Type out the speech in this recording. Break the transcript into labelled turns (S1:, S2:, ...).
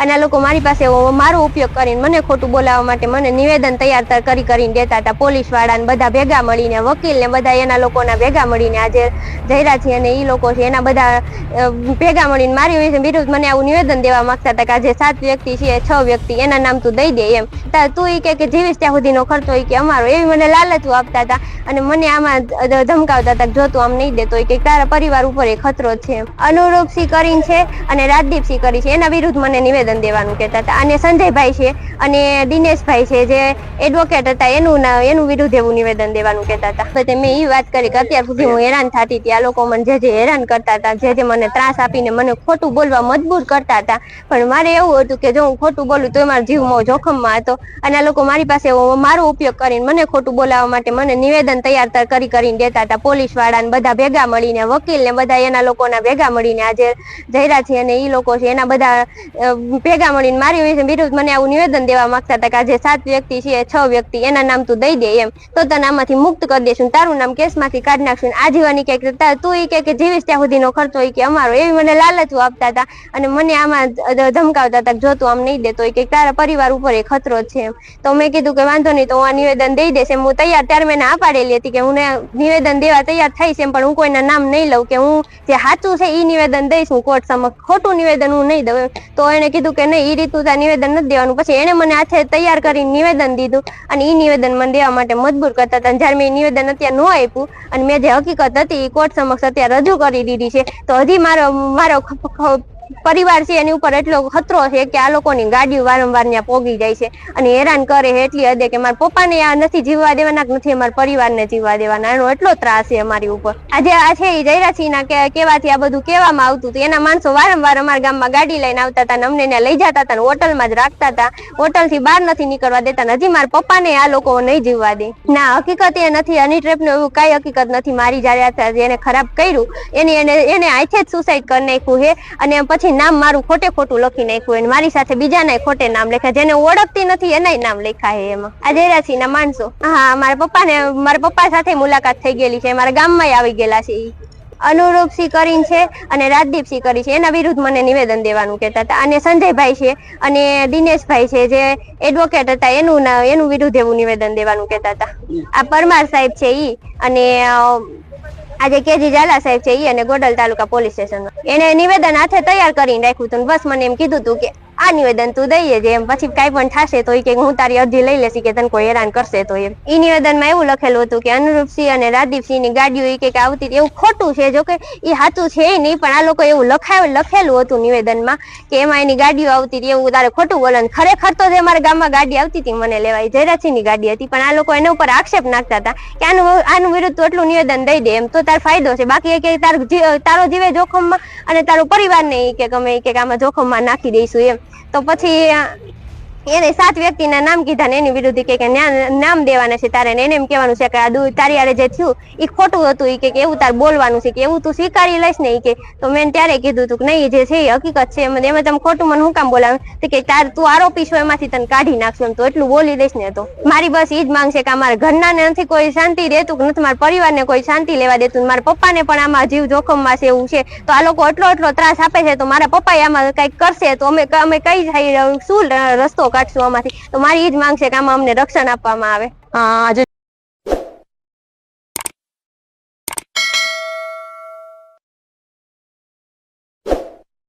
S1: અને આ લોકો મારી પાસે મારો ઉપયોગ કરીને મને ખોટું બોલાવવા માટે મને નિવેદન તૈયાર કરી કરીને દેતા હતા પોલીસવાળાને બધા ભેગા મળીને વકીલ ને બધા એના લોકોના ભેગા મળીને આજે જયરા છે અને એ લોકો છે એના બધા ભેગા મળીને મારી વિરુદ્ધ મને આવું નિવેદન દેવા માંગતા હતા કે આજે સાત વ્યક્તિ છે, છ વ્યક્તિ, એના નામ તું દઈ દે એમ તા એ કે જીવીશ ત્યાં સુધીનો ખર્ચો એ કે અમારો, એવી મને લાલચો આપતા હતા અને મને આમાં ધમકાવતા હતા જો તું આમ નહીં દેતો કે તારા પરિવાર ઉપર એ ખતરો છે. અનુરૂપ સિંહ કરીને છે અને રાજદીપ સિંહ કરી છે, એના વિરુદ્ધ મને નિવેદન દેવાનું કહેતા હતા. અને સંજયભાઈ છે અને દિનેશભાઈ છે, જે એડવોકેટ હતા, એનું એનું વિરુદ્ધ એવું નિવેદન દેવાનું કહેતા હતા. પછી મેં એ વાત કરી કે અત્યાર સુધી હું હેરાન થતી આ લોકો મને જે જે હેરાન કરતા હતા, જે જે મને ત્રાસ આપીને મને ખોટું બોલવા મજબૂર કરતા હતા. પણ મારે એવું હતું કે જો હું ખોટું બોલું તો મારા જીવમાં જોખમમાં હતો. અને આ લોકો મારી પાસે મારો ઉપયોગ કરીને મને ખોટું બોલાવવા માટે મને નિવેદન તૈયાર કરી કરીને દેતા હતા. પોલીસ વાળાને બધા ભેગા મળીને વકીલ ને બધા એના લોકોના ભેગા મળીને આજે જયરા છે અને એ લોકો છે, એના બધા ભેગા મળીને મારી વિશે વિરુદ્ધ મને આવું નિવેદન દેવા માંગતા હતા કે જે સાત વ્યક્તિ છે છ વ્યક્તિ, એના નામ તું દઈ દે એમ. તો તને આમાંથી મુક્ત કરી દેશું તારું નામ કેસમાંથી કાઢી નાખશું આજીવાની ક્યાંક તું એ કે જીવીશ ત્યાં સુધીનો ખર્ચો એ કે અમારો. એવી મને લાલચો આપતા હતા અને મને આમાં ધમકાવતા હતા જો તું આમ નહીં દેતો એ કે તારા પરિવાર ઉપર એ ખતરો છે એમ. તો મેં કીધું કે વાંધો નહીં, તો હું આ નિવેદન દઈ દઈશ એમ. હું તૈયાર, ત્યારે મેં ના પાડેલી હતી કે હું નિવેદન દેવા તૈયાર થઈશ એમ, પણ હું કોઈના નામ નહીં લઉં કે હું જે સાચું છે એ નિવેદન દઈશ, હું કોર્ટ સમક્ષ ખોટું નિવેદન હું નહીં દઉં તો એને કીધું કે નહીં એ રીતનું ત્યાં નિવેદન નથી દેવાનું. પછી એને મને હાથે તૈયાર કરીને નિવેદન દીધું અને એ નિવેદન મને દેવા માટે મજબૂર કરતા હતા. જ્યારે મેં નિવેદન અત્યારે ન આપ્યું અને મેં જે હકીકત હતી એ કોર્ટ સમક્ષ અત્યારે રજૂ કરી દીધી છે, તો હજી મારો મારો પરિવાર છે, એની ઉપર એટલો ખતરો છે કે આ લોકોની ગાડીઓ વારંવાર ત્યાં પોગી જાય છે. અને હેરાન કરે એટલી હદે કે મારા પપ્પાને આ નથી જીવવા દેવાના નથી અમારા પરિવારને જીવવા દેવાના. એનો એટલો ત્રાસ છે અમારી ઉપર. આજે આ છે એ જયરાસિંહના કેવાથી આ બધું કહેવામાં આવતું હતું. એના માણસો વારંવાર અમારા ગામમાં ગાડી લઈને આવતા હતા અમને ત્યાં લઈ જતા હતા હોટલમાં જ રાખતા હતા. હોટલથી બહાર નથી નીકળવા દેતા હજી મારા પપ્પાને આ લોકો નહીં જીવવા દે. ના, હકીકત એ નથી. હની ટ્રેપનું એવું કઈ હકીકત નથી. મારી જયારે એને ખરાબ કર્યું. એની એને એને આથે જ સુસાઇડ કરી નાખ્યું છે. અને પછી નામ મારું ખોટે ખોટું લખી નાખ્યું અને મારી સાથે બીજાના ખોટે નામ લખ્યા, જેને ઓળખતી નથી, એનાય નામ લખ્યા એમાં. આ જયરાસિંહ ના માણસો. હા, મારા પપ્પાને, મારા પપ્પા સાથે મુલાકાત થઈ ગયેલી છે, મારા ગામમાં આવી ગયેલા છે ઈ. અનુરૂપ સિંહ કરીને છે અને રાજદીપ સિંહ કરી છે, એના વિરુદ્ધ મને નિવેદન દેવાનું કહેતા હતા. અને સંજયભાઈ છે અને દિનેશભાઈ છે, જે એડવોકેટ હતા, એનું એનું વિરુદ્ધ એવું નિવેદન દેવાનું કહેતા હતા. આ પરમાર સાહેબ છે ઈ અને આજે કેજી ઝાલા સાહેબ છે એ અને ગોડલ તાલુકા પોલીસ સ્ટેશન એને નિવેદન હાથે તૈયાર કરીને રાખ્યું હતું બસ મને એમ કીધું હતું કે આ નિવેદન તું દઈએ જે એમ. પછી કાંઈ પણ થશે તો એ કે હું તારી અરજી લઈ લેશી કે તને કોઈ હેરાન કરશે તો એમ. ઈ નિવેદનમાં એવું લખેલું હતું કે અનુરૂપસિંહ અને રાજદીપસિંહની ગાડીઓ એ કે આવતી એવું ખોટું છે જો કે એ સાચું છે નહીં, પણ આ લોકો એવું લખાય, લખેલું હતું નિવેદનમાં કે એમાં એની ગાડીઓ આવતી એવું તારે ખોટું બોલે ખરેખર તો જે મારા ગામમાં ગાડી આવતી હતી મને લેવાય. જયરાજસિંહની ગાડી હતી, પણ આ લોકો એના ઉપર આક્ષેપ નાખતા હતા કે આનું આનું વિરુદ્ધ તું એટલું નિવેદન દઈ દે એમ. તો તાર ફાયદો છે. બાકી એ કે તાર તારો જીવે જોખમમાં અને તારો પરિવારને એ કે ગમે એ કે આમાં જોખમમાં નાખી દઈશું એમ. તો પછી અ, એને સાત વ્યક્તિના નામ કીધા ને એની વિરુદ્ધ કે નામ દેવાના છે, તારે એને એમ કહેવાનું છે કે આ તારી આરે જે થયું એ ખોટું હતું એ કે એવું તાર બોલવાનું છે કે એવું તું સ્વીકારી લઈશ ને એ કે. તો મેં ત્યારે કીધું તું કે નહીં જે છે એ હકીકત છે, એમ એમાં તમે ખોટું મને હું કામ બોલાવે તો કે તાર તું આરોપી છો, એમાંથી તને કાઢી નાખશું એમ, તો એટલું બોલી દઈશ ને તો. મારી બસ એ જ માંગ છે કે અમારા ઘરના ને નથી કોઈ શાંતિ દેતું કે નથી, મારા પરિવારને કોઈ શાંતિ લેવા દેતું મારા પપ્પાને પણ આમાં જીવ જોખમમાં છે એવું છે. તો આ લોકો એટલો એટલો ત્રાસ આપે છે, તો મારા પપ્પા આમાં કંઈક કરશે, તો અમે અમે કઈ શું રસ્તો કાઢશું આમાંથી. તો મારી એ જ માંગ છે કે આમાં અમને રક્ષણ આપવામાં આવે.
S2: આજે